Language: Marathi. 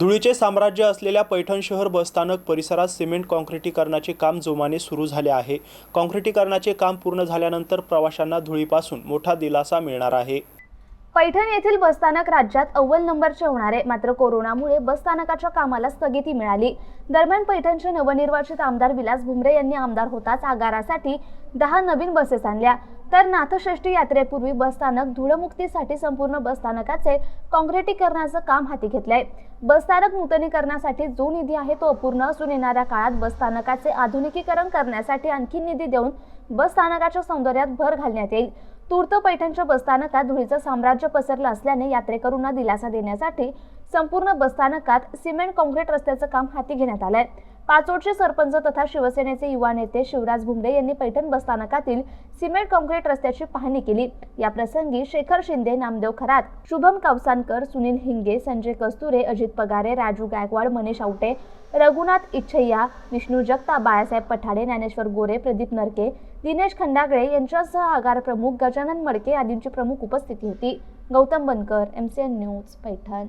धुळीचे साम्राज्य असलेल्या पैठण शहर बसस्थानक परिसरात सिमेंट काँक्रिटीकरणाचे काम जोमाने सुरू झाले आहे. काँक्रिटीकरणाचे काम पूर्ण झाल्यानंतर प्रवाशांना धुळीपासून मोठा दिलासा मिळणार आहे. पैठण येथील बसस्थानक राज्यात अव्वल नंबरचे होणार आहे मात्र कोरोनामुळे बसस्थानकाच्या कामाला स्थगिती मिळाली. दरम्यान पैठणचे नवनिर्वाचित आमदार विलास भुमरे यांनी आमदार होताच आगारासाठी दहा नवीन बसेस आणल्या. तर नाथषष्ठी यात्रेपूर्वी बसस्थानक धुळमुक्तीसाठी संपूर्ण बसस्थानकाचे काँक्रिटीकरणाचं काम हाती घेतलंय. बसस्थानक नूतनीकरणासाठी जो निधी आहे तो अपूर्ण असून येणाऱ्या काळात बसस्थानकाचे आधुनिकीकरण करण्यासाठी आणखी निधी देऊन बसस्थानकाच्या सौंदर्यात भर घालण्यात येईल. तूर्त पैठणच्या बसस्थानकात धुळीचं साम्राज्य पसरलं असल्याने यात्रेकरूंना दिलासा देण्यासाठी संपूर्ण बसस्थानकात सिमेंट काँक्रीट रस्त्याचं काम हाती घेण्यात आलंय. पाचोडचे सरपंच तथा शिवसेनेचे युवा नेते शिवराज भुमरे यांनी पैठण बसस्थानकातील सिमेंट काँक्रीट रस्त्याची पाहणी केली. या प्रसंगी शेखर शिंदे नामदेव खरात शुभम कवसानकर सुनील हिंगे संजय कस्तुरे अजित पगारे राजू गायकवाड मनीष आवटे रघुनाथ इच्छय्या विष्णू जगता बाळासाहेब पठाडे ज्ञानेश्वर गोरे प्रदीप नरके दिनेश खंडागळे यांच्यासह आगार प्रमुख गजानन मडके आदींची प्रमुख उपस्थिती होती. Gautam Bankar M C N news Paithan.